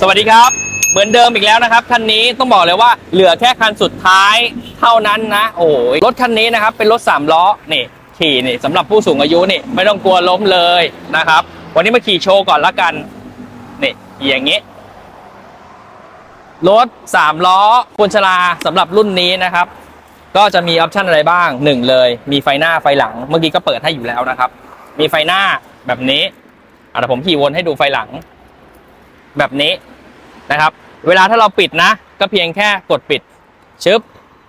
สวัสดีครับ เหมือนเดิมอีกแล้วนะครับคันนี้ต้องบอกเลยว่าเหลือแค่คันสุดท้ายเท่านั้นนะ โอ้ยรถคันนี้นะครับเป็นรถ3ล้อนี่ขี่นี่สำหรับผู้สูงอายุนี่ไม่ต้องกลัวล้มเลยนะครับ วันนี้มาขี่โชว์ก่อนละกันนี่อย่างนี้รถ3ล้อคนชราสำหรับรุ่นนี้นะครับ ก็จะมีออปชันอะไรบ้างหนึ่งเลย มีไฟหน้าไฟหลัง เมื่อกี้ก็เปิดให้อยู่แล้วนะครับ มีไฟหน้าแบบนี้อะเดี๋ยวผมขี่วนให้ดูไฟหลัง แบบนี้นะครับ เวลาถ้าเราปิดนะ ก็เพียงแค่กดปิดชึบ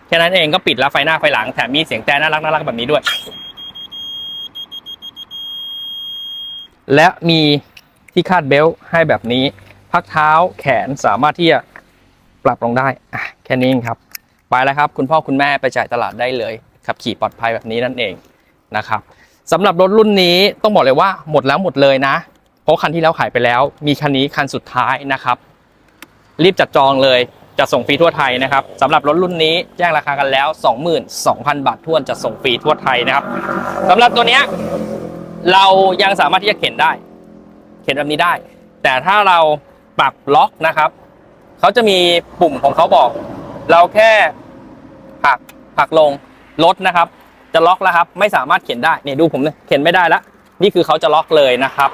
แค่นั้นเองก็ปิดแล้วไฟหน้าไฟหลังแถมมีเสียงแต่น่ารักน่ารักแบบนี้ด้วย และมีที่คาดเบลต์ให้แบบนี้ พักเท้าแขนสามารถที่จะปรับลงได้อะแค่นี้เองครับ ไปแล้วครับ คุณพ่อคุณแม่ไปจ่ายตลาดได้เลยขับขี่ปลอดภัยแบบนี้นั่นเองนะครับสำหรับรถรุ่นนี้ต้องบอกเลยว่าหมดแล้วหมดเลยนะ ราะคันที่แล้วขายไปแล้ว มีคันนี้คันสุดท้ายนะครับ รีบจัดจองเลยจะส่งฟรีทั่วไทยนะครับสำหรับรถรุ่นนี้แจ้งราคากันแล้ว 22,000 บาททวนจะส่งฟรีทั่วไทยนะครับสำหรับตัวเนี้ยเรายังสามารถที่จะเข็นได้ เข็นแบบนี้ได้ แต่ถ้าเราปรับล็อกนะครับเขาจะมีปุ่มของเขาบอก เราแค่ผลักผลักลงรถนะครับ จะล็อกแล้วครับ ไม่สามารถเข็นได้เนี่ยดูผมเลยเข็นไม่ได้ละนี่คือเขาจะล็อกเลยนะครับ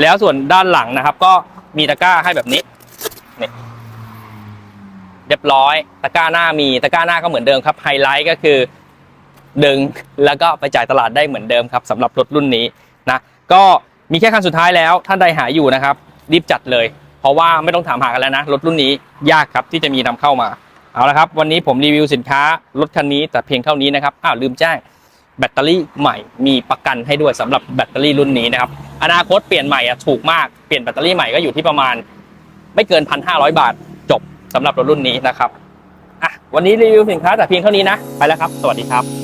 แล้วส่วนด้านหลังนะครับ ก็มีตะกร้าให้แบบนี้นี่เรียบร้อย ตะกร้าหน้ามีตะกร้าหน้าก็เหมือนเดิมครับไฮไลท์ก็คือ ดึงแล้วก็ไปจ่ายตลาดได้เหมือนเดิมครับสำหรับรถรุ่นนี้นะก็มีแค่คันสุดท้ายแล้วท่านใดหาอยู่นะครับ รีบจัดเลย เพราะว่าไม่ต้องถามหากันแล้วนะรถรุ่นนี้ยากครับที่จะมีนำเข้ามาเอาละครับ วันนี้ผมรีวิวสินค้ารถคันนี้แต่เพียงเท่านี้นะครับอ้าวลืมแจ้งแบตเตอรี่ใหม่มีประกันให้ด้วยสำหรับแบตเตอรี่รุ่นนี้นะครับ อนาคตเปลี่ยนใหม่อะถูกมากเปลี่ยนแบตเตอรี่ใหม่ก็อยู่ที่ประมาณ ไม่เกิน 1,500 บาทจบสำหรับรถรุ่นนี้นะครับอะวันนี้รีวิวสินค้าแต่เพียงเท่านี้นะ ไปแล้วครับ สวัสดีครับ